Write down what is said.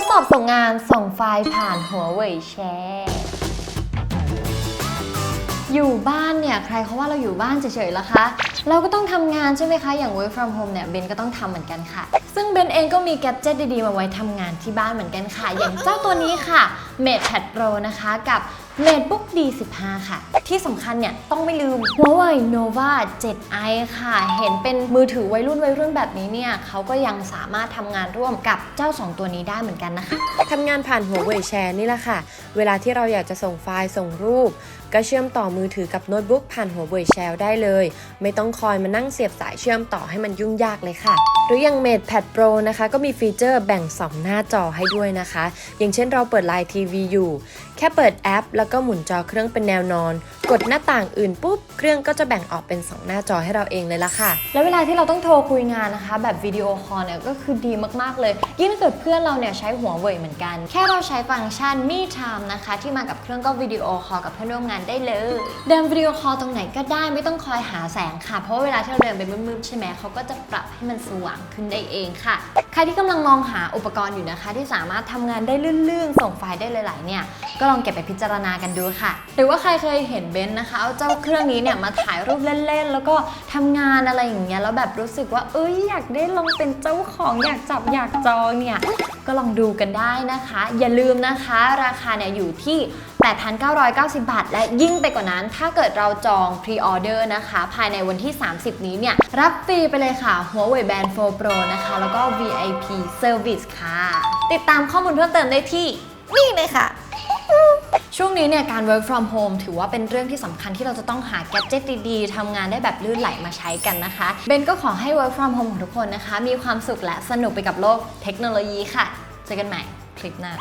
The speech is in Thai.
ดสอบส่งงานส่งไฟล์ผ่านหัวเว่ยแชร์อยู่บ้านเนี่ยใครเขาว่าเราอยู่บ้านเฉยๆละคะ เราก็ต้องทำงานใช่ไหมคะ อย่าง work from home เนี่ยเบนก็ต้องทำเหมือนกันค่ะ ซึ่งเบนเองก็มีแกดเจ็ตดีๆ มาไว้ทำงานที่บ้านเหมือนกันค่ะ อย่างเจ้าตัวนี้ค่ะ MatePad Pro นะคะกับ MateBook D15 ค่ะ ที่สำคัญเนี่ย ต้องไม่ลืม Huawei Nova 7i ค่ะ เห็นเป็นมือถือวัยรุ่นวัยรุ่นแบบนี้เนี่ยเขาก็ยังสามารถทำงานร่วมกับเจ้า 2 ตัวนี้ได้เหมือนกันนะคะทำงานผ่านหัวเว่ยแชร์นี่แหละค่ะ เวลาที่เราอยากจะส่งไฟล์ส่งรูป ก็เชื่อมต่อมือถือกับโน้ตบุ๊กผ่านหัวเว่ยแชร์ได้เลย ไม่ต้องคอยมานั่งเสียบสายเชื่อมต่อให้มันยุ่งยากเลยค่ะ หรืออย่าง Mate Pad Pro นะคะ ก็มีฟีเจอร์แบ่ง 2 หน้าจอให้ด้วยนะคะ อย่างเช่นเราเปิดไลน์ทีวีอยู่ แค่เปิดแอป แล้วก็หมุนจอเครื่องเป็นแนวนอน กดหน้าต่างอื่นปุ๊บ เครื่องก็จะแบ่งออกเป็น 2 หน้าจอให้เราเองเลยละค่ะ แล้วเวลาที่เราต้องโทรคุยงานนะคะ แบบวิดีโอคอลเนี่ยก็คือดีมากๆเลย ยิ่งถ้าเกิดเพื่อนเราเนี่ยใช้หัวเว่ยเหมือนกัน แค่เราใช้ฟังก์ชัน Me Time นะคะ ที่มากับเครื่องก็วิดีโอคอลกับเพื่อนร่วมงานได้เลย เดินวิดีโอคอลตรงไหนก็ได้ไม่ต้องคอยหาแสงค่ะ เพราะว่าเวลาที่เราเดินไปมืดๆใช่ไหมเขาก็จะปรับให้มันสว่างขึ้นได้เองค่ะ ใครที่กำลังมองหาอุปกรณ์อยู่นะคะ ที่สามารถทำงานได้ลื่นๆส่งไฟล์ได้หลายๆเนี่ยก็ลองเก็บไปพิจารณากันดูค่ะ หรือว่าใครเคยเห็นเบนซ์นะคะเอาเจ้าเครื่องนี้เนี่ยมาถ่ายรูปเล่นๆ แล้วก็ทำงานอะไรอย่างเงี้ยแล้วแบบรู้สึกว่าเอ้ยอยากได้ลองเป็นเจ้าของอยากจับอยากจองเนี่ยก็ลองดูกันได้นะคะ อย่าลืมนะคะ ราคาเนี่ยอยู่ที่ 8,990 บาท และยิ่งไปกว่านั้น ถ้าเกิดเราจองพรีออเดอร์นะคะ ภายในวันที่ 30 นี้เนี่ย รับฟรีไปเลยค่ะ Huawei Band 4 Pro นะคะ แล้วก็ VIP Service ค่ะ ติดตามข้อมูลเพิ่มเติมได้ที่ นี่เลยค่ะ ช่วงนี้เนี่ยการ work from home ถือว่าเป็นเรื่องที่สำคัญที่เราจะต้องหาแกจิตดีๆทำงานได้แบบลื่นไหลมาใช้กันนะคะเบนก็ขอให้ work from home ของทุกคนนะคะ มีความสุขและสนุกไปกับโลกเทคโนโลยีค่ะ เจอกันใหม่คลิปหน้า